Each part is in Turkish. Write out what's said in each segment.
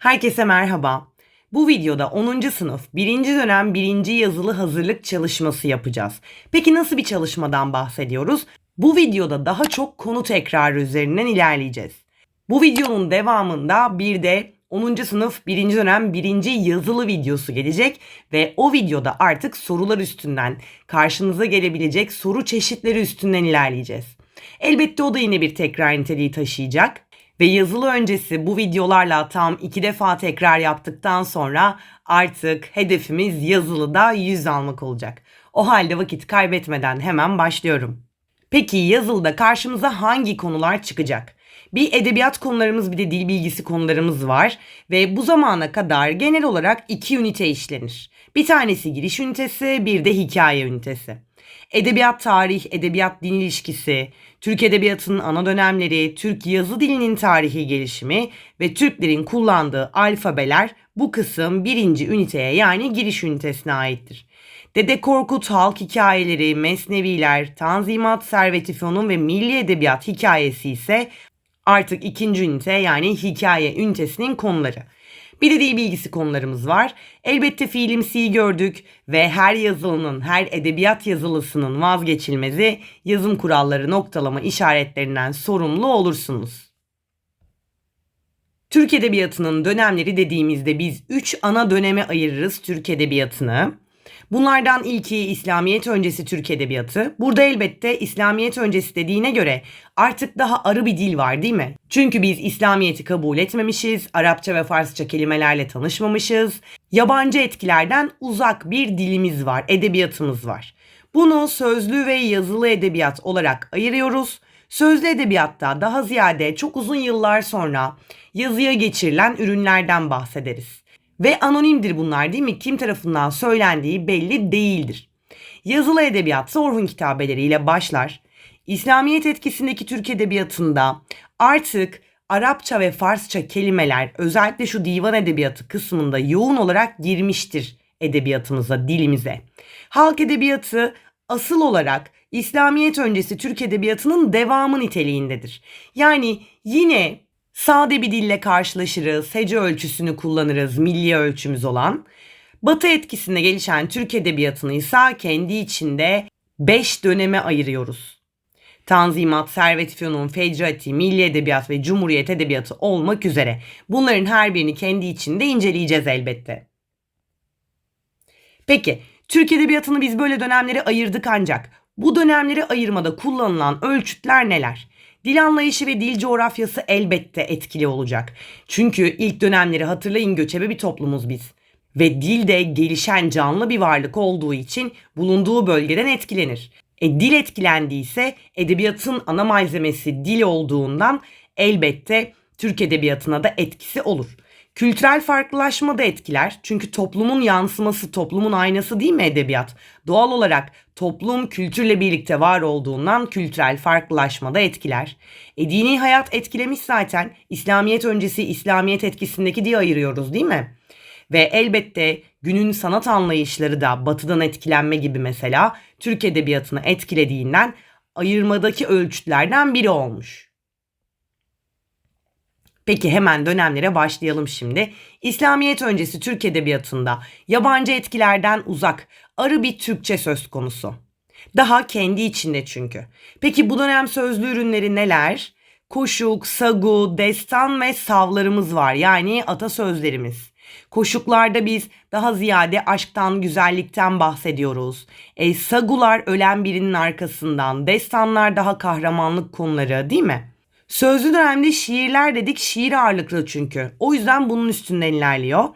Herkese merhaba. Bu videoda 10. sınıf 1. dönem 1. yazılı hazırlık çalışması yapacağız. Peki nasıl bir çalışmadan bahsediyoruz? Bu videoda daha çok konu tekrarı üzerinden ilerleyeceğiz. Bu videonun devamında bir de 10. sınıf 1. dönem 1. yazılı videosu gelecek ve o videoda artık sorular üstünden karşınıza gelebilecek soru çeşitleri üstünden ilerleyeceğiz. Elbette o da yine bir tekrar niteliği taşıyacak. Ve yazılı öncesi bu videolarla tam iki defa tekrar yaptıktan sonra artık hedefimiz yazılıda 100 almak olacak. O halde vakit kaybetmeden hemen başlıyorum. Peki yazılıda karşımıza hangi konular çıkacak? Bir edebiyat konularımız bir de dil bilgisi konularımız var ve bu zamana kadar genel olarak iki ünite işlenir. Bir tanesi giriş ünitesi, bir de hikaye ünitesi. Edebiyat tarih, edebiyat din ilişkisi, Türk edebiyatının ana dönemleri, Türk yazı dilinin tarihi gelişimi ve Türklerin kullandığı alfabeler bu kısım birinci üniteye yani giriş ünitesine aittir. Dede Korkut halk hikayeleri, mesneviler, Tanzimat Servet-i ve Milli Edebiyat hikayesi ise artık ikinci ünite yani hikaye ünitesinin konuları. Bir de dil bilgisi konularımız var. Elbette fiilimsiyi gördük ve her yazılının, her edebiyat yazılısının vazgeçilmezi yazım kuralları noktalama işaretlerinden sorumlu olursunuz. Türk Edebiyatı'nın dönemleri dediğimizde biz 3 ana döneme ayırırız Türk Edebiyatı'nı. Bunlardan ilki İslamiyet öncesi Türk Edebiyatı. Burada elbette İslamiyet öncesi dediğine göre artık daha arı bir dil var değil mi? Çünkü biz İslamiyet'i kabul etmemişiz, Arapça ve Farsça kelimelerle tanışmamışız. Yabancı etkilerden uzak bir dilimiz var, edebiyatımız var. Bunu sözlü ve yazılı edebiyat olarak ayırıyoruz. Sözlü edebiyatta daha ziyade çok uzun yıllar sonra yazıya geçirilen ürünlerden bahsederiz. Ve anonimdir bunlar değil mi? Kim tarafından söylendiği belli değildir. Yazılı edebiyat Orhun kitabeleriyle başlar. İslamiyet etkisindeki Türk edebiyatında artık Arapça ve Farsça kelimeler özellikle şu divan edebiyatı kısmında yoğun olarak girmiştir edebiyatımıza, dilimize. Halk edebiyatı asıl olarak İslamiyet öncesi Türk edebiyatının devamı niteliğindedir. Yani yine Sade bir dille karşılaşırız, hece ölçüsünü kullanırız, milli ölçümüz olan. Batı etkisinde gelişen Türk Edebiyatı'nı ise kendi içinde 5 döneme ayırıyoruz. Tanzimat, Servet Fünun, Fecrati, Milli Edebiyat ve Cumhuriyet Edebiyatı olmak üzere bunların her birini kendi içinde inceleyeceğiz elbette. Peki, Türk Edebiyatı'nı biz böyle dönemlere ayırdık ancak bu dönemleri ayırmada kullanılan ölçütler neler? Dil anlayışı ve dil coğrafyası elbette etkili olacak. Çünkü ilk dönemleri hatırlayın göçebe bir toplumuz biz. Ve dil de gelişen canlı bir varlık olduğu için bulunduğu bölgeden etkilenir. E, dil etkilendiyse edebiyatın ana malzemesi dil olduğundan elbette Türk edebiyatına da etkisi olur. Kültürel farklılaşma da etkiler. Çünkü toplumun yansıması, toplumun aynası değil mi edebiyat? Doğal olarak toplum kültürle birlikte var olduğundan kültürel farklılaşma da etkiler. E, dini hayat etkilemiş zaten. İslamiyet öncesi İslamiyet etkisindeki diye ayırıyoruz değil mi? Ve elbette günün sanat anlayışları da batıdan etkilenme gibi mesela Türk edebiyatını etkilediğinden ayırmadaki ölçütlerden biri olmuş. Peki hemen dönemlere başlayalım şimdi. İslamiyet öncesi Türk Edebiyatı'nda yabancı etkilerden uzak arı bir Türkçe söz konusu. Daha kendi içinde çünkü. Peki bu dönem sözlü ürünleri neler? Koşuk, sagu, destan ve savlarımız var yani atasözlerimiz. Koşuklarda biz daha ziyade aşktan, güzellikten bahsediyoruz. E, sagular ölen birinin arkasından, destanlar daha kahramanlık konuları değil mi? Sözlü dönemde şiirler dedik şiir ağırlıklı çünkü. O yüzden bunun üstünden ilerliyor.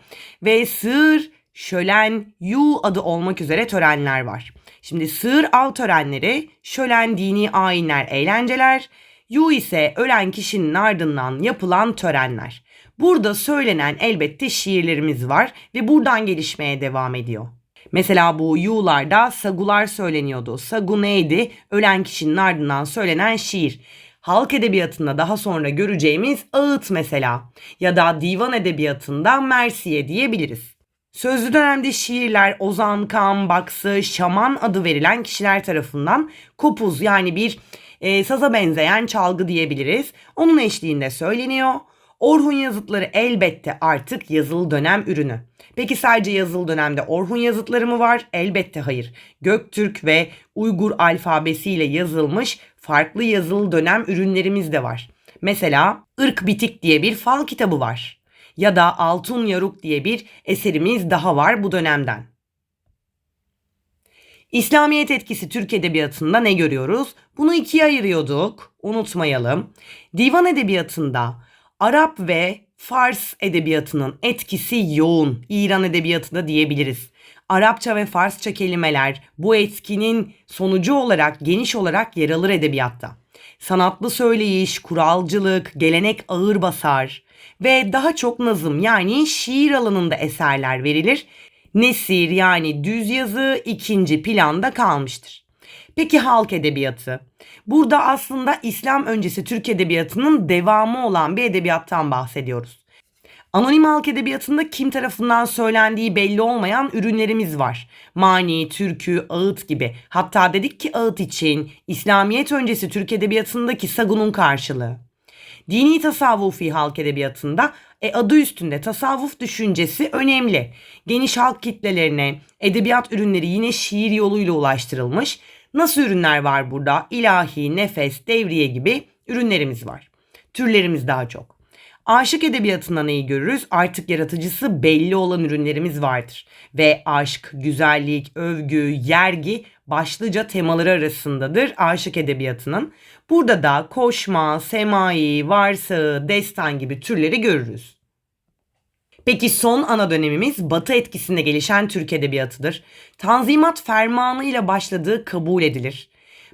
Ve sığır, şölen, yu adı olmak üzere törenler var. Şimdi sığır av törenleri, şölen dini ayinler, eğlenceler, yu ise ölen kişinin ardından yapılan törenler. Burada söylenen elbette şiirlerimiz var ve buradan gelişmeye devam ediyor. Mesela bu yu'larda sagular söyleniyordu. Sagu neydi? Ölen kişinin ardından söylenen şiir halk edebiyatında daha sonra göreceğimiz ağıt mesela ya da divan edebiyatında mersiye diyebiliriz. Sözlü dönemde şiirler Ozan, Kan, Baksı, Şaman adı verilen kişiler tarafından kopuz yani bir e, saza benzeyen çalgı diyebiliriz. Onun eşliğinde söyleniyor. Orhun yazıtları elbette artık yazılı dönem ürünü. Peki sadece yazılı dönemde Orhun yazıtları mı var? Elbette hayır. Göktürk ve Uygur alfabesiyle yazılmış farklı yazılı dönem ürünlerimiz de var. Mesela Irk Bitik diye bir fal kitabı var. Ya da Altun Yaruk diye bir eserimiz daha var bu dönemden. İslamiyet etkisi Türk Edebiyatı'nda ne görüyoruz? Bunu ikiye ayırıyorduk. Unutmayalım. Divan Edebiyatı'nda Arap ve Fars edebiyatının etkisi yoğun. İran edebiyatı da diyebiliriz. Arapça ve Farsça kelimeler bu etkinin sonucu olarak geniş olarak yer alır edebiyatta. Sanatlı söyleyiş, kuralcılık, gelenek ağır basar ve daha çok nazım yani şiir alanında eserler verilir. Nesir yani düz yazı ikinci planda kalmıştır. Peki halk edebiyatı? Burada aslında İslam öncesi Türk edebiyatının devamı olan bir edebiyattan bahsediyoruz. Anonim halk edebiyatında kim tarafından söylendiği belli olmayan ürünlerimiz var. Mani, türkü, ağıt gibi. Hatta dedik ki ağıt için İslamiyet öncesi Türk edebiyatındaki sagunun karşılığı. Dini tasavvufi halk edebiyatında e, adı üstünde tasavvuf düşüncesi önemli. Geniş halk kitlelerine edebiyat ürünleri yine şiir yoluyla ulaştırılmış. Nasıl ürünler var burada? İlahi, nefes, devriye gibi ürünlerimiz var. Türlerimiz daha çok. Aşık edebiyatında neyi görürüz? Artık yaratıcısı belli olan ürünlerimiz vardır. Ve aşk, güzellik, övgü, yergi başlıca temaları arasındadır aşık edebiyatının. Burada da koşma, semai, varsağı, destan gibi türleri görürüz. Peki son ana dönemimiz Batı etkisinde gelişen Türk edebiyatıdır. Tanzimat fermanı ile başladığı kabul edilir.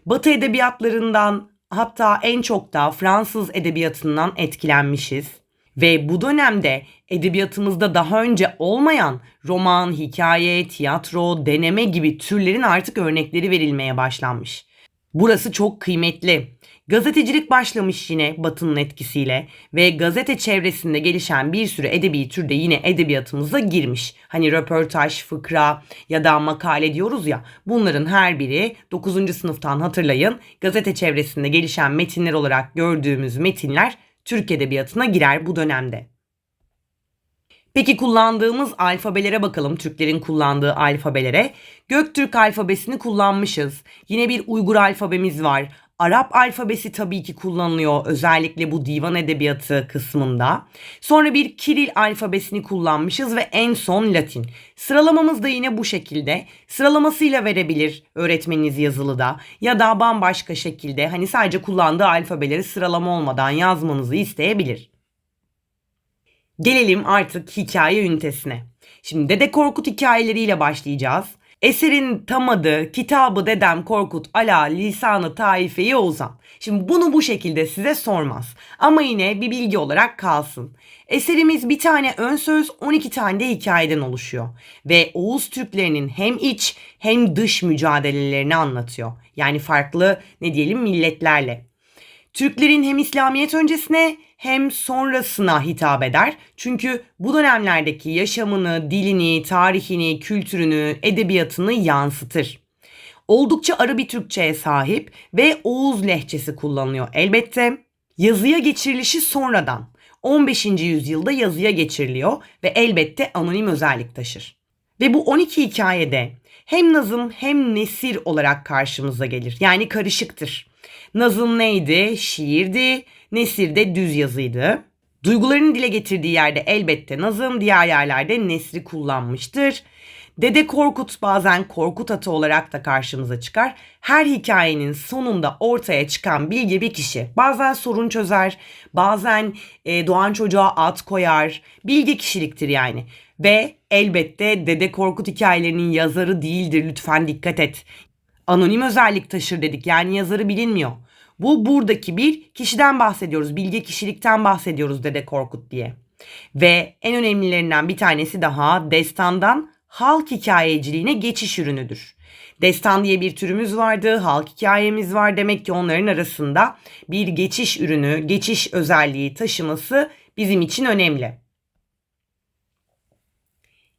Batı edebiyatlarından hatta en çok da Fransız edebiyatından etkilenmişiz. Ve bu dönemde edebiyatımızda daha önce olmayan roman, hikaye, tiyatro, deneme gibi türlerin artık örnekleri verilmeye başlanmış. Burası çok kıymetli. Gazetecilik başlamış yine Batı'nın etkisiyle ve gazete çevresinde gelişen bir sürü edebi tür de yine edebiyatımıza girmiş. Hani röportaj, fıkra ya da makale diyoruz ya bunların her biri 9. sınıftan hatırlayın gazete çevresinde gelişen metinler olarak gördüğümüz metinler Türk edebiyatına girer bu dönemde. Peki kullandığımız alfabelere bakalım. Türklerin kullandığı alfabelere. Göktürk alfabesini kullanmışız. Yine bir Uygur alfabemiz var. Arap alfabesi tabii ki kullanılıyor özellikle bu divan edebiyatı kısmında. Sonra bir Kiril alfabesini kullanmışız ve en son Latin. Sıralamamız da yine bu şekilde. Sıralamasıyla verebilir öğretmeniniz yazılıda ya da bambaşka şekilde hani sadece kullandığı alfabeleri sıralama olmadan yazmanızı isteyebilir. Gelelim artık hikaye ünitesine. Şimdi Dede Korkut hikayeleriyle başlayacağız. Eserin tam adı Kitabı Dedem Korkut Ala Lisanı Taife'yi Ozan. Şimdi bunu bu şekilde size sormaz. Ama yine bir bilgi olarak kalsın. Eserimiz bir tane ön söz 12 tane de hikayeden oluşuyor. Ve Oğuz Türklerinin hem iç hem dış mücadelelerini anlatıyor. Yani farklı ne diyelim milletlerle. Türklerin hem İslamiyet öncesine hem sonrasına hitap eder. Çünkü bu dönemlerdeki yaşamını, dilini, tarihini, kültürünü, edebiyatını yansıtır. Oldukça arı bir Türkçe'ye sahip ve Oğuz lehçesi kullanılıyor elbette. Yazıya geçirilişi sonradan 15. yüzyılda yazıya geçiriliyor ve elbette anonim özellik taşır. Ve bu 12 hikayede hem nazım hem nesir olarak karşımıza gelir. Yani karışıktır. Nazım neydi? Şiirdi. Nesir de düz yazıydı. Duygularını dile getirdiği yerde elbette nazım, diğer yerlerde nesri kullanmıştır. Dede Korkut bazen Korkut atı olarak da karşımıza çıkar. Her hikayenin sonunda ortaya çıkan bilgi bir kişi. Bazen sorun çözer, bazen e, doğan çocuğa at koyar. Bilgi kişiliktir yani. Ve elbette Dede Korkut hikayelerinin yazarı değildir lütfen dikkat et. Anonim özellik taşır dedik yani yazarı bilinmiyor. Bu buradaki bir kişiden bahsediyoruz. Bilge kişilikten bahsediyoruz Dede Korkut diye. Ve en önemlilerinden bir tanesi daha destandan halk hikayeciliğine geçiş ürünüdür. Destan diye bir türümüz vardı, halk hikayemiz var. Demek ki onların arasında bir geçiş ürünü, geçiş özelliği taşıması bizim için önemli.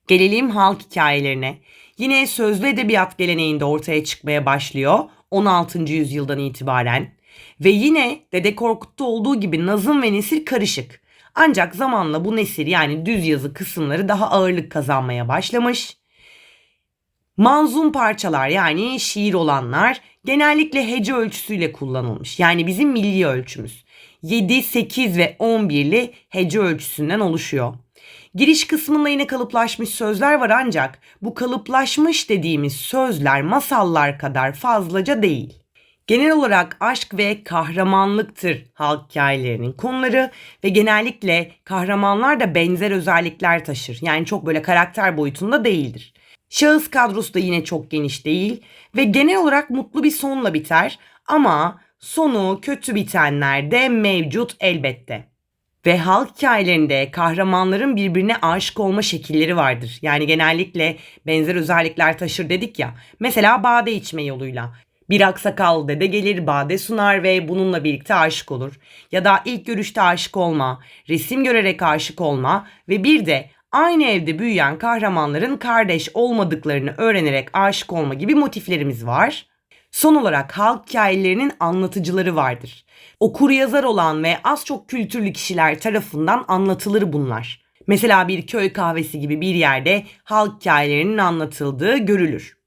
Gelelim halk hikayelerine. Yine sözlü edebiyat geleneğinde ortaya çıkmaya başlıyor 16. yüzyıldan itibaren. Ve yine Dede Korkut'ta olduğu gibi nazım ve nesil karışık. Ancak zamanla bu nesir yani düz yazı kısımları daha ağırlık kazanmaya başlamış. Manzum parçalar yani şiir olanlar genellikle hece ölçüsüyle kullanılmış. Yani bizim milli ölçümüz. 7, 8 ve 11'li hece ölçüsünden oluşuyor. Giriş kısmında yine kalıplaşmış sözler var ancak bu kalıplaşmış dediğimiz sözler masallar kadar fazlaca değil. Genel olarak aşk ve kahramanlıktır halk hikayelerinin konuları ve genellikle kahramanlar da benzer özellikler taşır. Yani çok böyle karakter boyutunda değildir. Şahıs kadrosu da yine çok geniş değil ve genel olarak mutlu bir sonla biter ama sonu kötü bitenler de mevcut elbette. Ve halk hikayelerinde kahramanların birbirine aşık olma şekilleri vardır. Yani genellikle benzer özellikler taşır dedik ya. Mesela bade içme yoluyla. Bir aksakal dede gelir bade sunar ve bununla birlikte aşık olur. Ya da ilk görüşte aşık olma, resim görerek aşık olma ve bir de aynı evde büyüyen kahramanların kardeş olmadıklarını öğrenerek aşık olma gibi motiflerimiz var. Son olarak halk hikayelerinin anlatıcıları vardır. Okur yazar olan ve az çok kültürlü kişiler tarafından anlatılır bunlar. Mesela bir köy kahvesi gibi bir yerde halk hikayelerinin anlatıldığı görülür.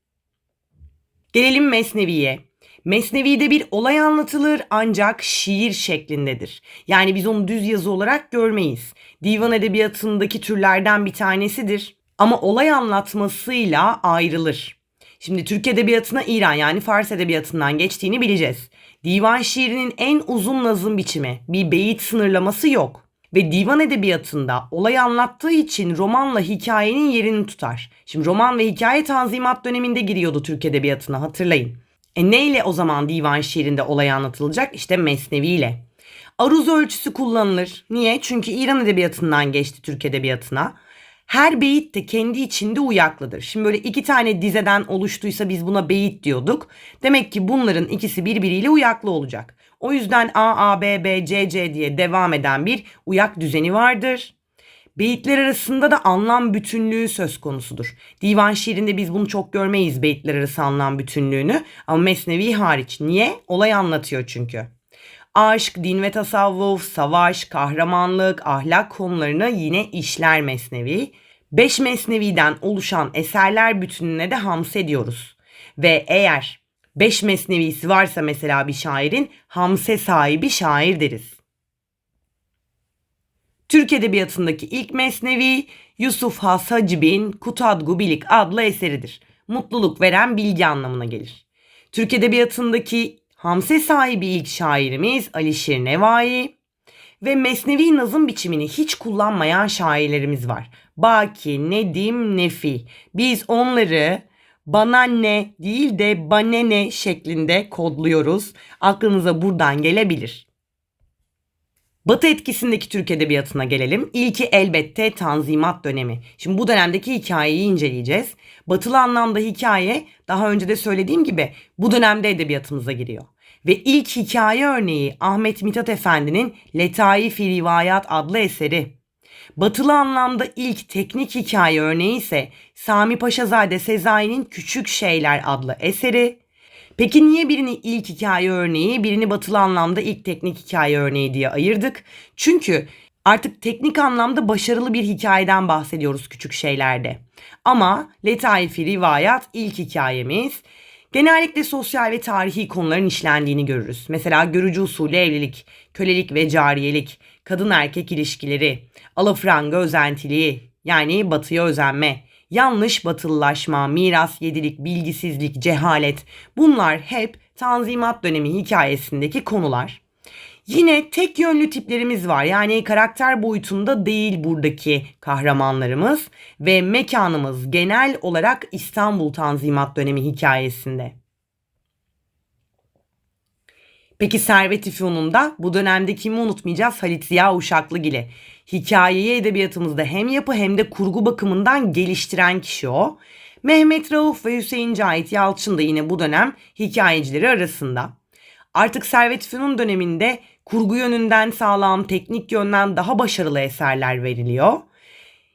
Gelelim Mesnevi'ye. Mesnevi'de bir olay anlatılır ancak şiir şeklindedir. Yani biz onu düz yazı olarak görmeyiz. Divan edebiyatındaki türlerden bir tanesidir. Ama olay anlatmasıyla ayrılır. Şimdi Türk Edebiyatı'na İran yani Fars Edebiyatı'ndan geçtiğini bileceğiz. Divan şiirinin en uzun nazım biçimi. Bir beyit sınırlaması yok. Ve divan edebiyatında olay anlattığı için romanla hikayenin yerini tutar. Şimdi roman ve hikaye tanzimat döneminde giriyordu Türk Edebiyatı'na hatırlayın. E neyle o zaman divan şiirinde olay anlatılacak? İşte Mesnevi ile. Aruz ölçüsü kullanılır. Niye? Çünkü İran edebiyatından geçti Türk edebiyatına. Her beyit de kendi içinde uyaklıdır. Şimdi böyle iki tane dizeden oluştuysa biz buna beyit diyorduk. Demek ki bunların ikisi birbiriyle uyaklı olacak. O yüzden A, A, B, B, C, C diye devam eden bir uyak düzeni vardır. Beyitler arasında da anlam bütünlüğü söz konusudur. Divan şiirinde biz bunu çok görmeyiz beyitler arası anlam bütünlüğünü ama Mesnevi hariç. Niye? Olay anlatıyor çünkü. Aşk, din ve tasavvuf, savaş, kahramanlık, ahlak konularını yine işler Mesnevi. Beş Mesnevi'den oluşan eserler bütününe de hamse diyoruz. Ve eğer beş mesnevisi varsa mesela bir şairin hamse sahibi şair deriz. Türk Edebiyatı'ndaki ilk mesnevi Yusuf Has Hacib'in Kutadgu Bilik adlı eseridir. Mutluluk veren bilgi anlamına gelir. Türk Edebiyatı'ndaki hamse sahibi ilk şairimiz Alişir Nevai ve mesnevi nazım biçimini hiç kullanmayan şairlerimiz var. Baki, Nedim, Nefi. Biz onları bana ne değil de bane ne şeklinde kodluyoruz. Aklınıza buradan gelebilir. Batı etkisindeki Türk Edebiyatı'na gelelim. İlki elbette Tanzimat dönemi. Şimdi bu dönemdeki hikayeyi inceleyeceğiz. Batılı anlamda hikaye daha önce de söylediğim gibi bu dönemde edebiyatımıza giriyor. Ve ilk hikaye örneği Ahmet Mithat Efendi'nin Letaif-i Rivayat adlı eseri. Batılı anlamda ilk teknik hikaye örneği ise Sami Paşazade Sezai'nin Küçük Şeyler adlı eseri. Peki niye birini ilk hikaye örneği, birini batılı anlamda ilk teknik hikaye örneği diye ayırdık? Çünkü artık teknik anlamda başarılı bir hikayeden bahsediyoruz küçük şeylerde. Ama Letaifi Rivayat ilk hikayemiz. Genellikle sosyal ve tarihi konuların işlendiğini görürüz. Mesela görücü usulü evlilik, kölelik ve cariyelik, kadın erkek ilişkileri, alafranga özentiliği yani batıya özenme, yanlış batılılaşma, miras yedilik, bilgisizlik, cehalet bunlar hep Tanzimat dönemi hikayesindeki konular. Yine tek yönlü tiplerimiz var. Yani karakter boyutunda değil buradaki kahramanlarımız ve mekanımız genel olarak İstanbul Tanzimat dönemi hikayesinde. Peki Servet İfyon'unda bu dönemde kimi unutmayacağız? Halit Ziya Uşaklıgil'i. Hikayeyi edebiyatımızda hem yapı hem de kurgu bakımından geliştiren kişi o. Mehmet Rauf ve Hüseyin Cahit Yalçın da yine bu dönem hikayecileri arasında. Artık Servet İfyon'un döneminde kurgu yönünden sağlam, teknik yönden daha başarılı eserler veriliyor.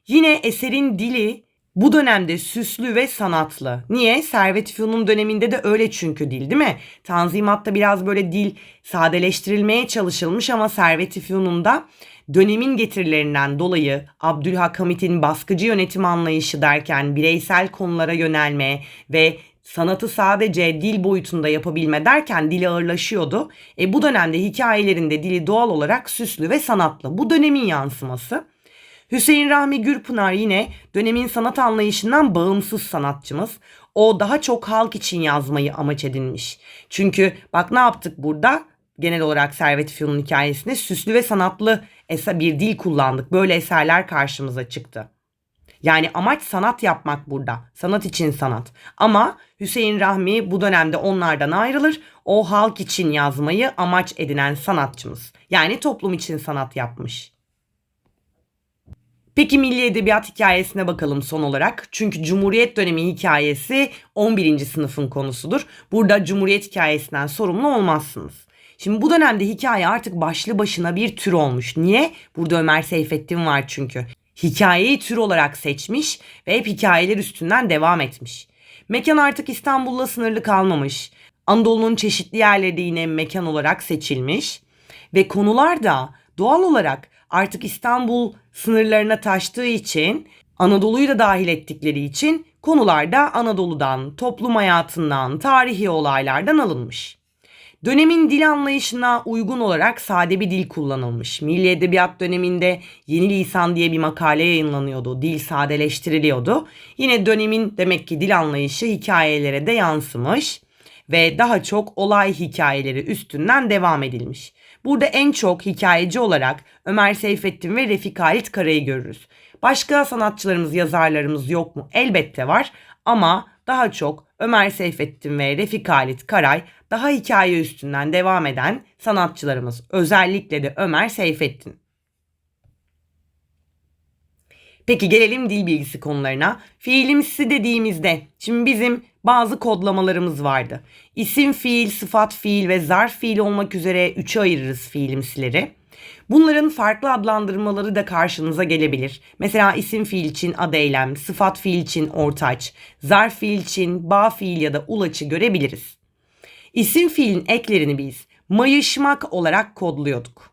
Yine eserin dili Bu dönemde süslü ve sanatlı. Niye? Servet Fünun döneminde de öyle çünkü dil değil mi? Tanzimat'ta biraz böyle dil sadeleştirilmeye çalışılmış ama Servet Fünun'da dönemin getirilerinden dolayı Abdülhakamit'in baskıcı yönetim anlayışı derken bireysel konulara yönelme ve sanatı sadece dil boyutunda yapabilme derken dili ağırlaşıyordu. E bu dönemde hikayelerinde dili doğal olarak süslü ve sanatlı. Bu dönemin yansıması. Hüseyin Rahmi Gürpınar yine dönemin sanat anlayışından bağımsız sanatçımız. O daha çok halk için yazmayı amaç edinmiş. Çünkü bak ne yaptık burada? Genel olarak Servet Fünun hikayesinde süslü ve sanatlı bir dil kullandık. Böyle eserler karşımıza çıktı. Yani amaç sanat yapmak burada. Sanat için sanat. Ama Hüseyin Rahmi bu dönemde onlardan ayrılır. O halk için yazmayı amaç edinen sanatçımız. Yani toplum için sanat yapmış. Peki Milli Edebiyat hikayesine bakalım son olarak. Çünkü Cumhuriyet dönemi hikayesi 11. sınıfın konusudur. Burada Cumhuriyet hikayesinden sorumlu olmazsınız. Şimdi bu dönemde hikaye artık başlı başına bir tür olmuş. Niye? Burada Ömer Seyfettin var çünkü. Hikayeyi tür olarak seçmiş ve hep hikayeler üstünden devam etmiş. Mekan artık İstanbul'la sınırlı kalmamış. Anadolu'nun çeşitli yerleri yine mekan olarak seçilmiş. Ve konular da doğal olarak artık İstanbul sınırlarına taştığı için Anadolu'yu da dahil ettikleri için konular da Anadolu'dan, toplum hayatından, tarihi olaylardan alınmış. Dönemin dil anlayışına uygun olarak sade bir dil kullanılmış. Milli Edebiyat döneminde Yeni Lisan diye bir makale yayınlanıyordu. Dil sadeleştiriliyordu. Yine dönemin demek ki dil anlayışı hikayelere de yansımış ve daha çok olay hikayeleri üstünden devam edilmiş. Burada en çok hikayeci olarak Ömer Seyfettin ve Refik Halit Kara'yı görürüz. Başka sanatçılarımız, yazarlarımız yok mu? Elbette var ama daha çok Ömer Seyfettin ve Refik Halit Karay daha hikaye üstünden devam eden sanatçılarımız. Özellikle de Ömer Seyfettin. Peki gelelim dil bilgisi konularına. Fiilimsi dediğimizde şimdi bizim bazı kodlamalarımız vardı. İsim fiil, sıfat fiil ve zarf fiil olmak üzere üçe ayırırız fiilimsileri. Bunların farklı adlandırmaları da karşınıza gelebilir. Mesela isim fiil için ad eylem, sıfat fiil için ortaç, zarf fiil için bağ fiil ya da ulaçı görebiliriz. İsim fiilin eklerini biz mayışmak olarak kodluyorduk.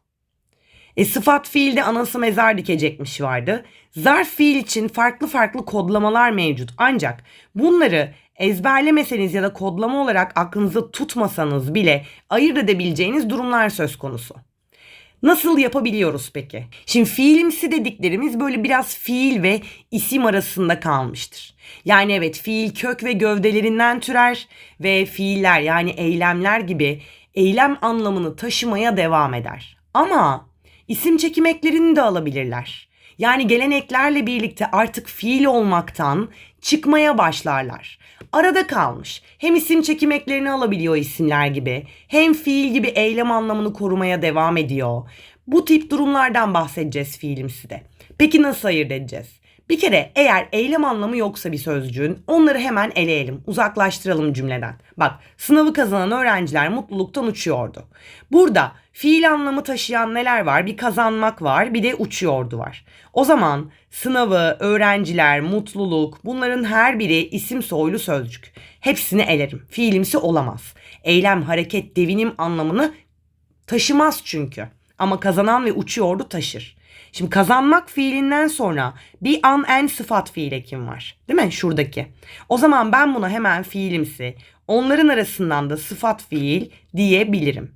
E, sıfat fiilde anası mezar dikecekmiş vardı. Zarf fiil için farklı farklı kodlamalar mevcut. Ancak bunları ezberlemeseniz ya da kodlama olarak aklınızda tutmasanız bile ayırt edebileceğiniz durumlar söz konusu. Nasıl yapabiliyoruz peki? Şimdi fiilimsi dediklerimiz böyle biraz fiil ve isim arasında kalmıştır. Yani evet fiil kök ve gövdelerinden türer ve fiiller yani eylemler gibi eylem anlamını taşımaya devam eder. Ama isim çekimeklerini de alabilirler. Yani geleneklerle birlikte artık fiil olmaktan çıkmaya başlarlar. Arada kalmış. Hem isim çekimeklerini alabiliyor isimler gibi, hem fiil gibi eylem anlamını korumaya devam ediyor. Bu tip durumlardan bahsedeceğiz fiilimsi de. Peki nasıl ayırt edeceğiz? Bir kere eğer eylem anlamı yoksa bir sözcüğün onları hemen eleyelim, uzaklaştıralım cümleden. Bak sınavı kazanan öğrenciler mutluluktan uçuyordu. Burada fiil anlamı taşıyan neler var? Bir kazanmak var, bir de uçuyordu var. O zaman sınavı, öğrenciler, mutluluk bunların her biri isim soylu sözcük. Hepsini elerim. Fiilimsi olamaz. Eylem, hareket, devinim anlamını taşımaz çünkü. Ama kazanan ve uçuyordu taşır. Şimdi kazanmak fiilinden sonra bir an en sıfat fiil ekim var. Değil mi? Şuradaki. O zaman ben buna hemen fiilimsi, onların arasından da sıfat fiil diyebilirim.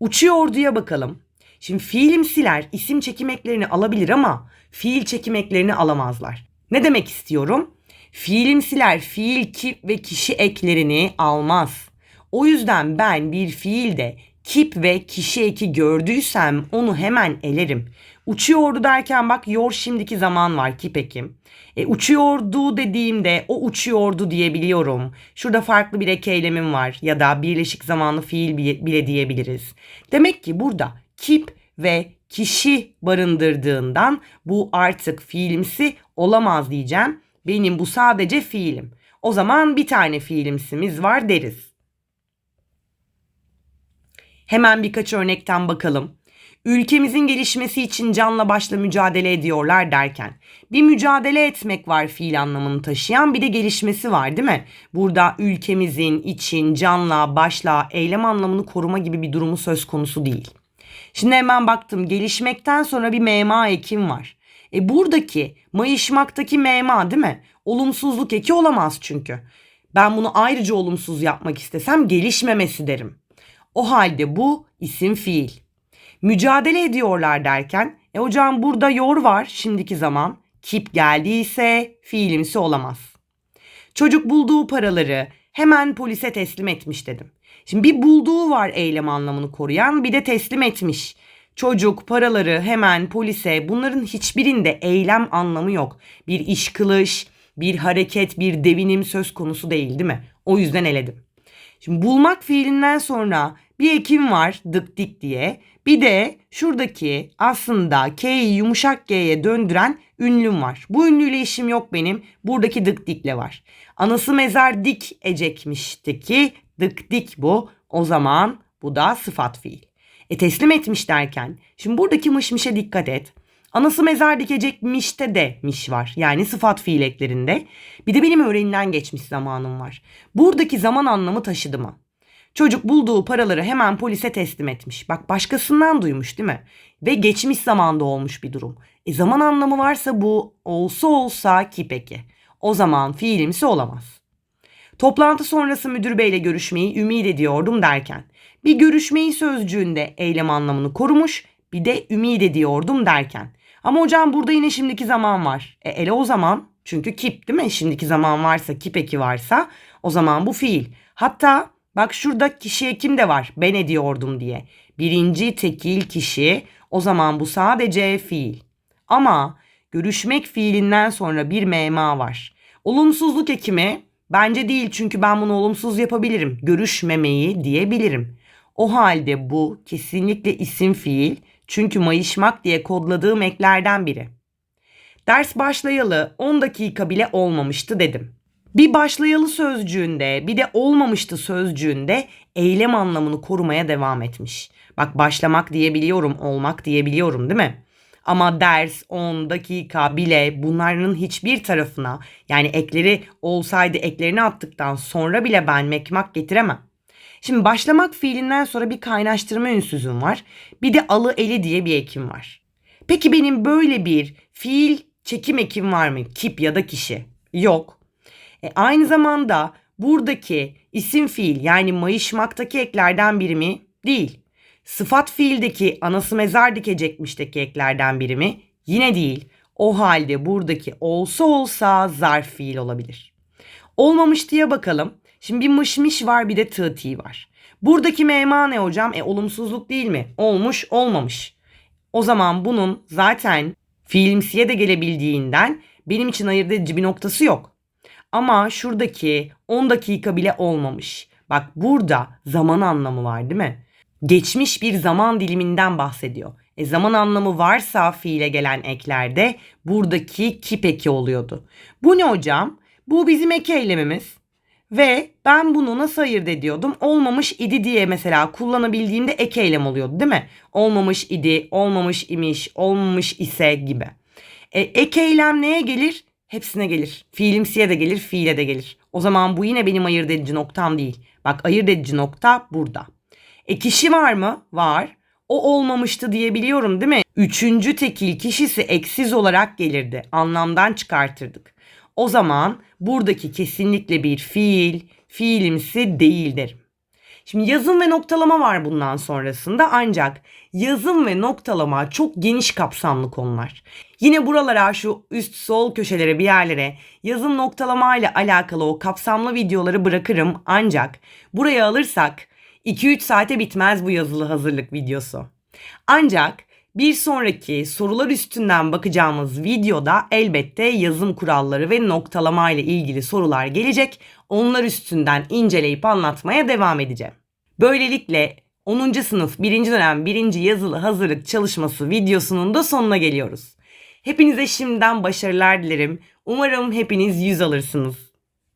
Uçuyorduya bakalım. Şimdi fiilimsiler isim çekimeklerini alabilir ama fiil çekimeklerini alamazlar. Ne demek istiyorum? Fiilimsiler fiil kip ve kişi eklerini almaz. O yüzden ben bir fiilde kip ve kişi eki gördüysem onu hemen elerim. Uçuyordu derken bak yor şimdiki zaman var kip ekim. E, uçuyordu dediğimde o uçuyordu diyebiliyorum. Şurada farklı bir ek var ya da birleşik zamanlı fiil bile diyebiliriz. Demek ki burada kip ve kişi barındırdığından bu artık fiilimsi olamaz diyeceğim. Benim bu sadece fiilim. O zaman bir tane fiilimsimiz var deriz. Hemen birkaç örnekten bakalım. ülkemizin gelişmesi için canla başla mücadele ediyorlar derken bir mücadele etmek var fiil anlamını taşıyan bir de gelişmesi var değil mi? Burada ülkemizin için canla başla eylem anlamını koruma gibi bir durumu söz konusu değil. Şimdi hemen baktım gelişmekten sonra bir mema ekim var. E buradaki mayışmaktaki mema değil mi? Olumsuzluk eki olamaz çünkü. Ben bunu ayrıca olumsuz yapmak istesem gelişmemesi derim. O halde bu isim fiil. Mücadele ediyorlar derken e hocam burada yor var şimdiki zaman. Kip geldiyse fiilimsi olamaz. Çocuk bulduğu paraları hemen polise teslim etmiş dedim. Şimdi bir bulduğu var eylem anlamını koruyan bir de teslim etmiş. Çocuk paraları hemen polise bunların hiçbirinde eylem anlamı yok. Bir iş kılış, bir hareket, bir devinim söz konusu değil değil mi? O yüzden eledim. Şimdi bulmak fiilinden sonra bir ekim var dık dik diye. Bir de şuradaki aslında K'yi yumuşak G'ye döndüren ünlüm var. Bu ünlüyle işim yok benim. Buradaki dık dikle var. Anası mezar dik ecekmişteki dık dik bu. O zaman bu da sıfat fiil. E teslim etmiş derken şimdi buradaki mışmışa dikkat et. Anası mezar dikecekmişte de miş var. Yani sıfat fiil eklerinde. Bir de benim öğrenilen geçmiş zamanım var. Buradaki zaman anlamı taşıdı mı? Çocuk bulduğu paraları hemen polise teslim etmiş. Bak başkasından duymuş değil mi? Ve geçmiş zamanda olmuş bir durum. E zaman anlamı varsa bu olsa olsa ki peki. O zaman fiilimsi olamaz. Toplantı sonrası müdür beyle görüşmeyi ümit ediyordum derken bir görüşmeyi sözcüğünde eylem anlamını korumuş bir de ümit ediyordum derken. Ama hocam burada yine şimdiki zaman var. E ele o zaman çünkü kip değil mi? Şimdiki zaman varsa kip eki varsa o zaman bu fiil. Hatta bak şurada kişiye kim de var ben ediyordum diye. Birinci tekil kişi o zaman bu sadece fiil. Ama görüşmek fiilinden sonra bir mema var. Olumsuzluk ekimi bence değil çünkü ben bunu olumsuz yapabilirim. Görüşmemeyi diyebilirim. O halde bu kesinlikle isim fiil çünkü mayışmak diye kodladığım eklerden biri. Ders başlayalı 10 dakika bile olmamıştı dedim. Bir başlayalı sözcüğünde bir de olmamıştı sözcüğünde eylem anlamını korumaya devam etmiş. Bak başlamak diyebiliyorum, olmak diyebiliyorum değil mi? Ama ders, 10 dakika bile bunların hiçbir tarafına yani ekleri olsaydı eklerini attıktan sonra bile ben mekmak getiremem. Şimdi başlamak fiilinden sonra bir kaynaştırma ünsüzüm var. Bir de alı eli diye bir ekim var. Peki benim böyle bir fiil çekim ekim var mı? Kip ya da kişi. Yok. E, aynı zamanda buradaki isim fiil yani mayışmaktaki eklerden biri mi? Değil. Sıfat fiildeki anası mezar dikecekmişteki eklerden biri mi? Yine değil. O halde buradaki olsa olsa zarf fiil olabilir. Olmamış diye bakalım. Şimdi bir mışmış var bir de tığ ti var. Buradaki mema ne hocam? E olumsuzluk değil mi? Olmuş olmamış. O zaman bunun zaten fiilimsiye de gelebildiğinden benim için ayırt edici bir noktası yok. Ama şuradaki 10 dakika bile olmamış. Bak burada zaman anlamı var değil mi? Geçmiş bir zaman diliminden bahsediyor. E zaman anlamı varsa fiile gelen eklerde buradaki kip eki oluyordu. Bu ne hocam? Bu bizim ek eylemimiz. Ve ben bunu nasıl ayırt ediyordum? Olmamış idi diye mesela kullanabildiğimde ek eylem oluyordu değil mi? Olmamış idi, olmamış imiş, olmamış ise gibi. E, ek eylem neye gelir? Hepsine gelir. Fiilimsiye de gelir, fiile de gelir. O zaman bu yine benim ayırt edici noktam değil. Bak ayırt edici nokta burada. E kişi var mı? Var. O olmamıştı diyebiliyorum değil mi? Üçüncü tekil kişisi eksiz olarak gelirdi. Anlamdan çıkartırdık. O zaman buradaki kesinlikle bir fiil, fiilimsi değil derim. Şimdi yazım ve noktalama var bundan sonrasında ancak yazım ve noktalama çok geniş kapsamlı konular. Yine buralara şu üst sol köşelere bir yerlere yazım noktalama ile alakalı o kapsamlı videoları bırakırım ancak buraya alırsak 2-3 saate bitmez bu yazılı hazırlık videosu. Ancak bir sonraki sorular üstünden bakacağımız videoda elbette yazım kuralları ve noktalama ile ilgili sorular gelecek. Onlar üstünden inceleyip anlatmaya devam edeceğim. Böylelikle 10. sınıf 1. dönem 1. yazılı hazırlık çalışması videosunun da sonuna geliyoruz. Hepinize şimdiden başarılar dilerim. Umarım hepiniz yüz alırsınız.